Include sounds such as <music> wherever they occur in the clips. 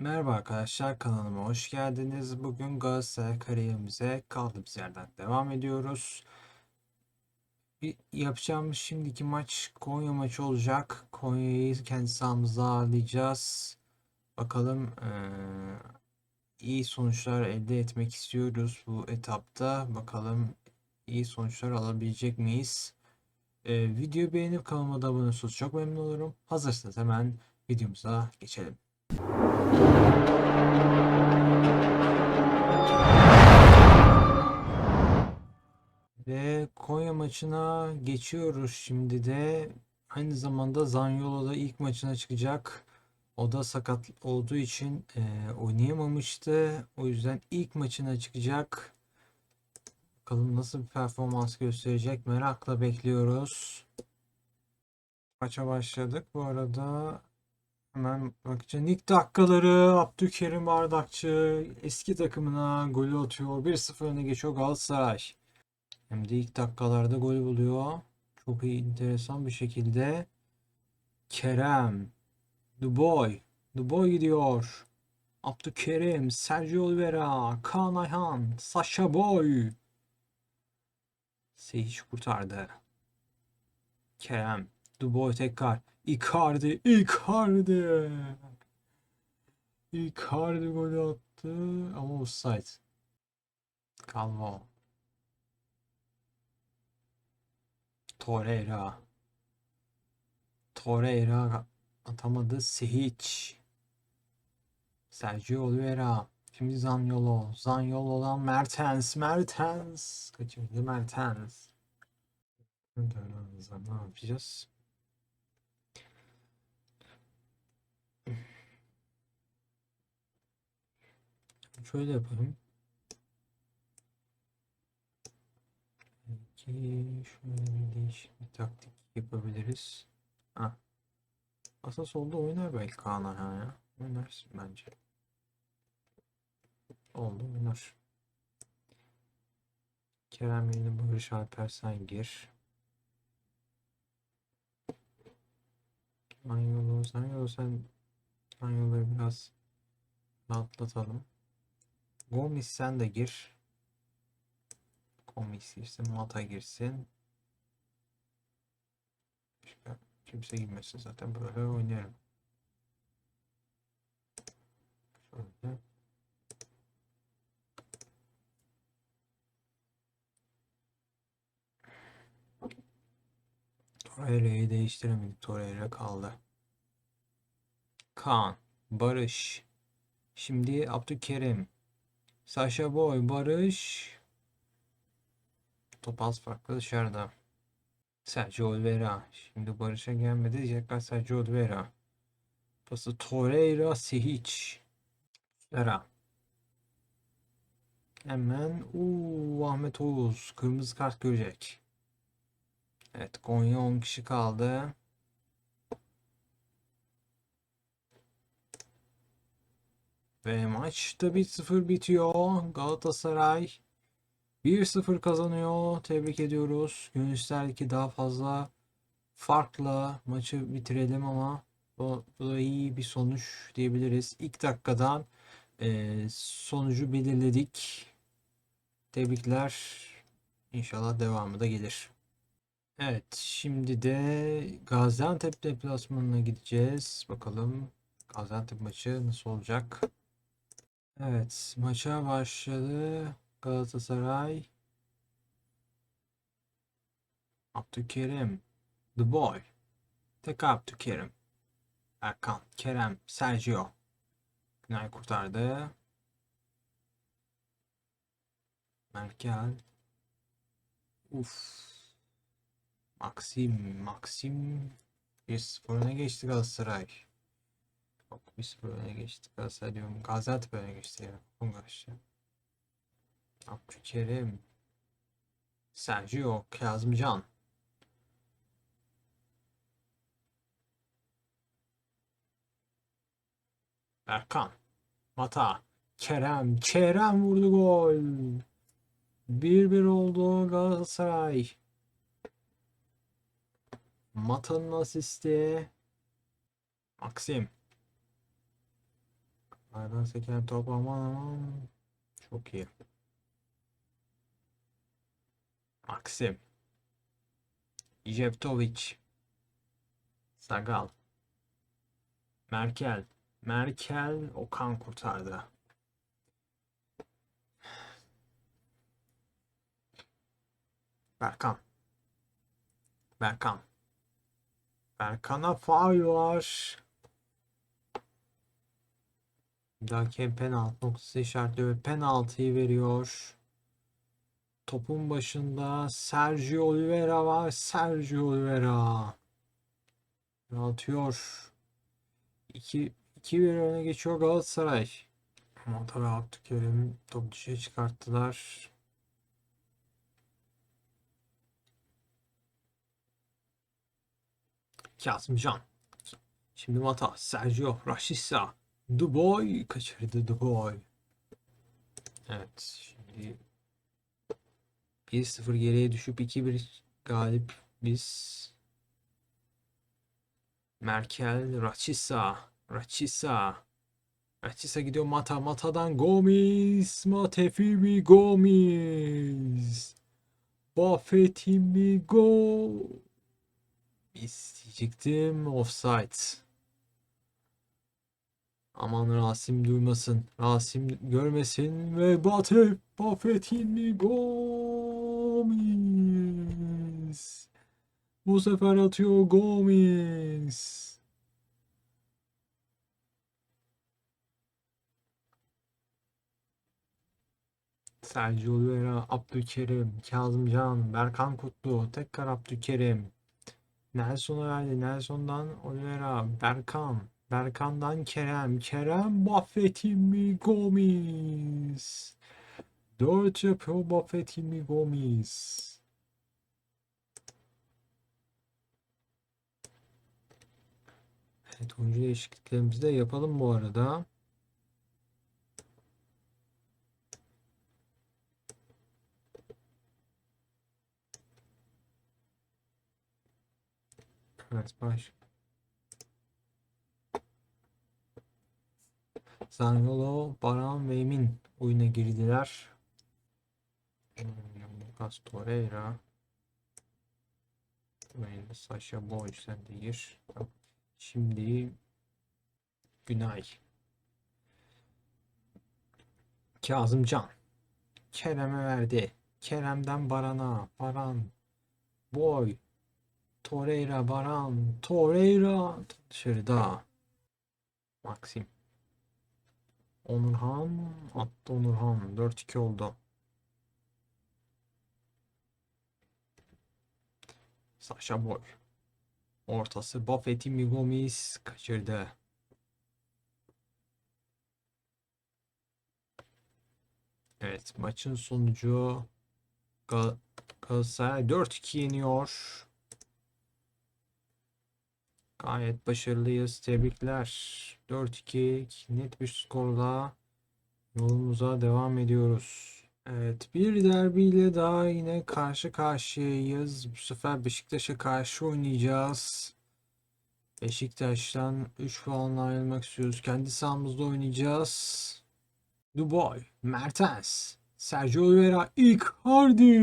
Merhaba arkadaşlar kanalıma hoş geldiniz. Bugün Galatasaray kariyerimize kaldığımız yerden devam ediyoruz. Bir yapacağımız şimdiki maç Konya maçı olacak. Konya'yı kendi sahamızda ağırlayacağız. Bakalım iyi sonuçlar elde etmek istiyoruz bu etapta. Bakalım iyi sonuçlar alabilecek miyiz? Eee videoyu beğenip kanalıma da abone olursanız çok memnun olurum. Hazırsanız hemen videomuza geçelim. Maçına geçiyoruz şimdi de. Aynı zamanda Zaniolo da ilk maçına çıkacak. O da sakat olduğu için eee, oynayamamıştı. O yüzden ilk maçına çıkacak. Bakalım nasıl bir performans gösterecek merakla bekliyoruz. Maça başladık. Bu arada hemen bakacağım. İlk dakikaları Abdülkerim Bardakçı eski takımına golü atıyor. 1-0 öne geçiyor Galatasaray. Hem de ilk dakikalarda gol buluyor. Çok iyi, enteresan bir şekilde. Kerem, Duboy, Duboy gidiyor. Abdülkerim, Sergio Oliveira, Kaan Ayhan, Sasha Boy. Seyic kurtardı. Kerem, Duboy tekrar. Icardi, Icardi. Icardi golü attı ama offside. Calvo. Torreira. Torreira atamadı. Sehic. Sergio Oliveira. Şimdi Zaniolo. Zaniolo'dan Mertens. Mertens. Kaçırdı Mertens. Ne yapacağız? Şöyle yapalım. Belki şöyle bir değişik bir taktik yapabiliriz. Ha. Asa solda oynar belki Kaan Ayhan ya. Oynarsın bence. Oldu oynar. Kerem yerine Barış Alper sen gir. Zanyolu, Zanyolu sen Zanyolu'yu biraz rahatlatalım. Gomis sen de gir. Gomis girsin, Mata girsin. Başka kimse girmesin zaten böyle oynarım. Şöyle. Torreira'yı değiştiremedik. Torreira kaldı. Kaan, Barış. Şimdi Abdülkerim. Sasha Boy, Barış. Top az farklı dışarıda. Sergio Oliveira. Şimdi Barış'a gelmedi diyecekler Sergio Oliveira. Pası Torreira, Sehic. Vera. Hemen uuu Ahmet Oğuz kırmızı kart görecek. Evet Konya 10 kişi kaldı. Ve maç da 1-0 bitiyor. Galatasaray 1-0 kazanıyor. Tebrik ediyoruz. Gönül ki daha fazla farkla maçı bitirelim ama bu, bu da iyi bir sonuç diyebiliriz. İlk dakikadan eee, sonucu belirledik. Tebrikler. İnşallah devamı da gelir. Evet, şimdi de Gaziantep deplasmanına gideceğiz. Bakalım Gaziantep maçı nasıl olacak? Evet, maça başladı. Galatasaray. Abdülkerim. The Boy. Tek Abdülkerim. Erkan. Kerem. Sergio. Günay kurtardı. Merkel. Uf. Maxim. Maxim. 1-0 öne geçti Galatasaray. Yok 1-0 öne geçti Galatasaray diyorum. Gaziantep öne geçti ya. Karıştı. Abdülkerim. Sergio Kazımcan. Erkan. Mata. Kerem. Kerem vurdu gol. 1-1 oldu Galatasaray. Mata'nın asisti. Maxim. Aydan seken top aman aman. Çok iyi. Maxim. Jevtovic. Sagal. Merkel. Merkel Okan kurtardı. Berkan. Berkan. Berkan'a faul var. Dahaki penaltı noktası işaretliyor ve penaltıyı veriyor. Topun başında Sergio Oliveira var. Sergio Oliveira. Atıyor. 2 2-1 öne geçiyor Galatasaray. Ama tabii Abdülkerim top dışarı çıkarttılar. Kazımcan. Şimdi Mata, Sergio, Rashica, Duboy kaçırdı Duboy. Evet, şimdi 1-0 geriye düşüp 2-1 galip biz. Merkel, Rashica, Rashica. Rashica gidiyor Mata, Mata'dan Gomis, Matefimi Gomis. Buffett'imi go. İsteyecektim offside. Aman Rasim duymasın. Rasim görmesin ve Batef Buffett'ini Gomis. Bu sefer atıyor Gomis. Sergio Oliveira, Abdülkerim, Kazımcan, Berkan Kutlu, tekrar Abdülkerim. Nelson'a verdi. Nelson'dan Oliveira, Berkan. Berkan'dan Kerem. Kerem Buffett'imi Gomis. 4 yapıyor Buffett'imi Gomis. Evet oyuncu değişikliklerimizi de yapalım bu arada. Evet baş. Zaniolo, Baran ve Emin oyuna girdiler. Lucas Torreira. Ve Sasha Boy sen de gir. Şimdi Günay. Kazımcan. Kerem'e verdi. Kerem'den Baran'a. Baran. Boy. Torreira, Baran. Torreira. Dışarıda. Maxim. Onurhan. Attı Onurhan. 4-2 oldu. Sasha Boy. Ortası Buffett'in Gomis kaçırdı. Evet maçın sonucu Gal Galatasaray 4-2 yeniyor. Gayet başarılıyız. Tebrikler. 4-2 net bir skorla yolumuza devam ediyoruz. Evet bir derbiyle daha yine karşı karşıyayız. Bu sefer Beşiktaş'a karşı oynayacağız. Beşiktaş'tan 3 puanla ayrılmak istiyoruz. Kendi sahamızda oynayacağız. Duboy, Mertens, Sergio Oliveira, Icardi.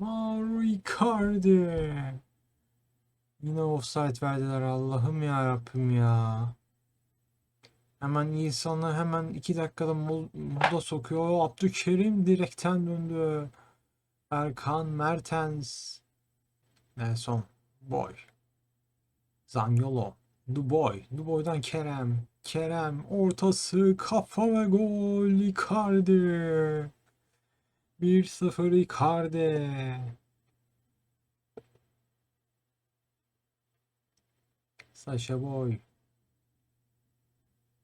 Mauro Icardi. Yine offside verdiler Allah'ım ya Rabbim ya. Hemen insanı hemen 2 dakikada mod- moda sokuyor. Abdülkerim direkten döndü. Erkan Mertens. Nelson. Boy. Zaniolo. Duboy. Duboy'dan Kerem. Kerem ortası kafa ve gol. Icardi. 1-0 Icardi. Sasha Boy.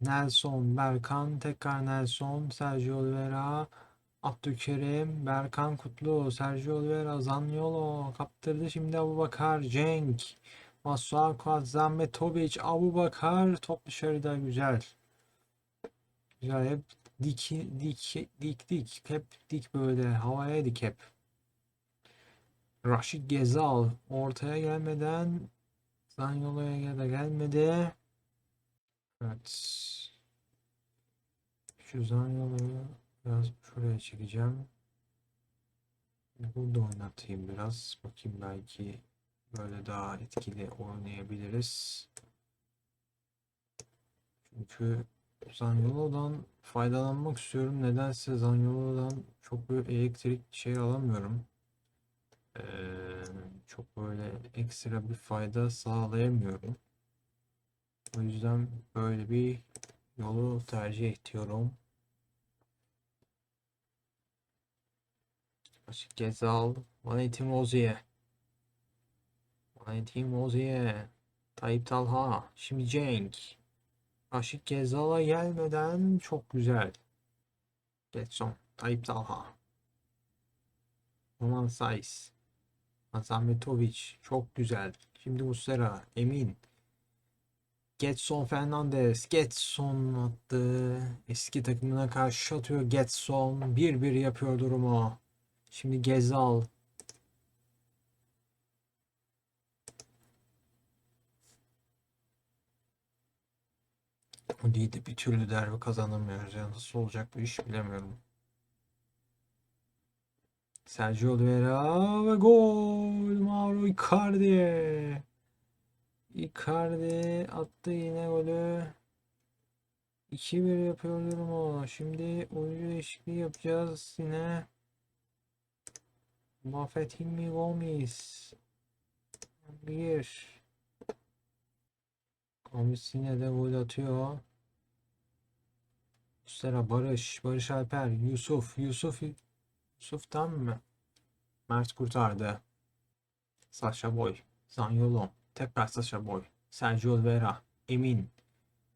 Nelson, Berkan, tekrar Nelson, Sergio Oliveira, Abdülkerim, Berkan Kutlu, Sergio Oliveira, Zaniolo kaptırdı şimdi Abubakar, Cenk, Masuaku, Zahmetovic, Abubakar top dışarıda güzel. Güzel hep dik dik dik dik hep dik böyle havaya dik hep. Rashid Gezal ortaya gelmeden Zaniolo'ya da gelmedi. Evet. Şu Zanyolu'yu biraz şuraya çekeceğim. Burada oynatayım biraz. Bakayım belki böyle daha etkili oynayabiliriz. Çünkü Zanyolo'dan faydalanmak istiyorum. Nedense Zanyolo'dan çok böyle elektrik şey alamıyorum. Ee, çok böyle ekstra bir fayda sağlayamıyorum. O yüzden böyle bir yolu tercih ediyorum. Açık Gezal, Valentin Rozier. Valentin Rozier. Tayyip Talha. Şimdi Cenk. Aşık Gezal'a gelmeden çok güzel. Getson. Tayyip Talha. Roman Saiz. Azametovic. Çok güzel. Şimdi Muslera. Emin. Getson Fernandez. Getson attı. Eski takımına karşı atıyor Getson. 1-1 yapıyor durumu. Şimdi Gezal. O değil de bir türlü derbi kazanamıyoruz ya. Nasıl olacak bu iş bilemiyorum. Sergio Oliveira ve gol. Mauro Icardi. Icardi attı yine golü. 2-1 yapıyor durumu. Şimdi oyuncu değişikliği yapacağız yine. Buffett Hilmi Gomis. Bir. Gomis yine de gol atıyor. Üstera Barış. Barış Alper. Yusuf. Yusuf. Yusuf tam mı? Mert kurtardı. Sasha Boy. Zanyolo. Tekrar Sasha Boy. Sergio Oliveira. Emin.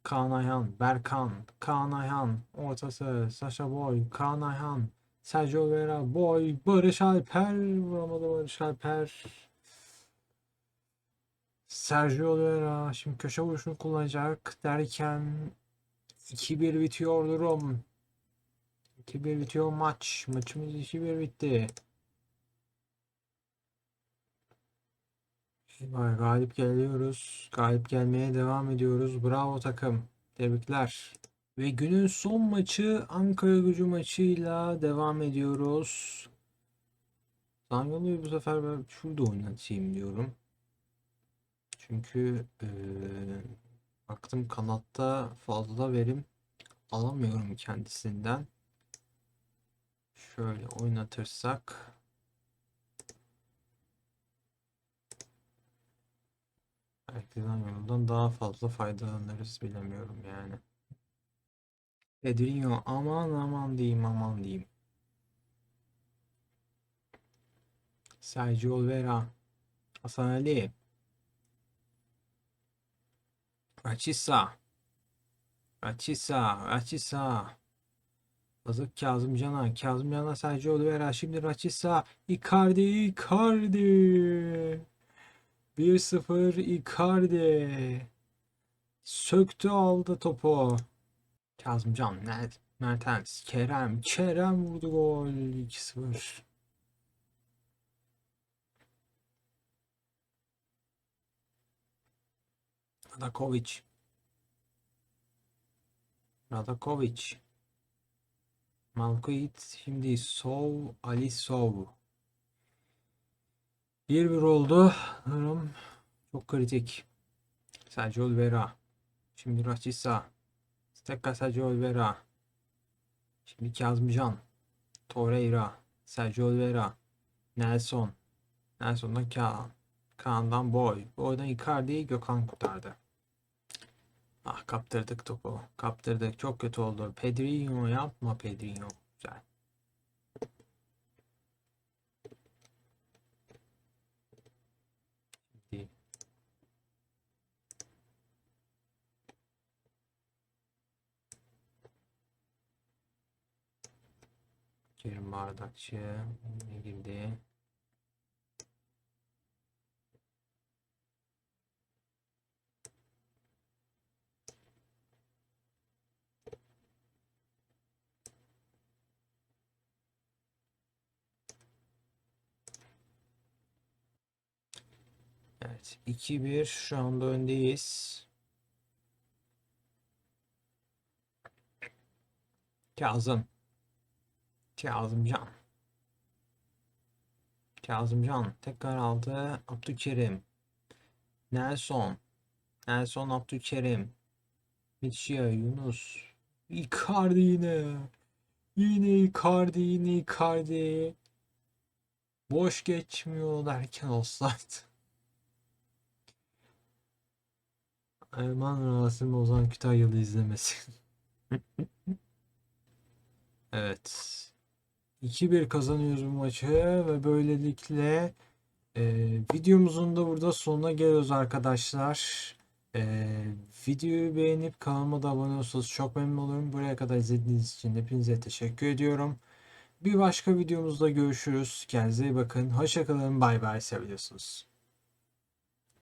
Kaan Ayhan. Berkan. Kaan Ayhan. Ortası. Sasha Boy. Kaan Ayhan. Sergio Oliveira. Boy. Barış Alper. Vuramadı Barış Alper. Sergio Oliveira. Şimdi köşe vuruşunu kullanacak derken 2-1 bitiyor durum. 2-1 bitiyor maç. Maçımız 2-1 bitti. Vay, galip geliyoruz. Galip gelmeye devam ediyoruz. Bravo takım. Tebrikler. Ve günün son maçı Ankara gücü maçıyla devam ediyoruz. Zanyolu'yu bu sefer ben şurada oynatayım diyorum. Çünkü eee, baktım kanatta fazla verim alamıyorum kendisinden. Şöyle oynatırsak belki Zanyolu'dan daha fazla faydalanırız bilemiyorum yani. Pedrinho aman aman diyeyim aman diyeyim. Sergio Oliveira. Hasan Ali. Raçisa. Raçisa. Raçisa. Yazık Kazımcan'a. Kazımcan'a Sergio Oliveira. Şimdi Raçisa. Icardi. Icardi. 1-0 Icardi. Söktü aldı topu. Kazımcan. Net. Mertens. Kerem. Kerem vurdu gol. 2-0. Radakovic. Radakovic. Malkoit şimdi Sov Ali Sov. 1-1 oldu. Durum çok kritik. Sergio Oliveira. Şimdi Rashica. Tekrar Sergio Oliveira. Şimdi Kazımcan. Torreira. Sergio Oliveira. Nelson. Nelson'dan Kaan. Kaan'dan Boy. Boy'dan Icardi. Gökhan kurtardı. Ah kaptırdık topu. Kaptırdık. Çok kötü oldu. Pedrinho yapma Pedrinho. Güzel. Şimdi Kerim Bardakçı girdi? Evet 2-1 şu anda öndeyiz. Kazım. Kazımcan. Kazımcan tekrar aldı. Abdülkerim. Nelson. Nelson Abdülkerim. Mitchia Yunus. Icardi yine. Yine Icardi yine Icardi. Boş geçmiyor derken offside. Erman Rasim Ozan Kütahyalı izlemesin. <laughs> Evet. 2-1 kazanıyoruz bu maçı ve böylelikle e, videomuzun da burada sonuna geliyoruz arkadaşlar. E, videoyu beğenip kanalıma da abone olursanız çok memnun olurum. Buraya kadar izlediğiniz için hepinize teşekkür ediyorum. Bir başka videomuzda görüşürüz. Kendinize iyi bakın. Hoşçakalın. Bay bay. Seviyorsunuz.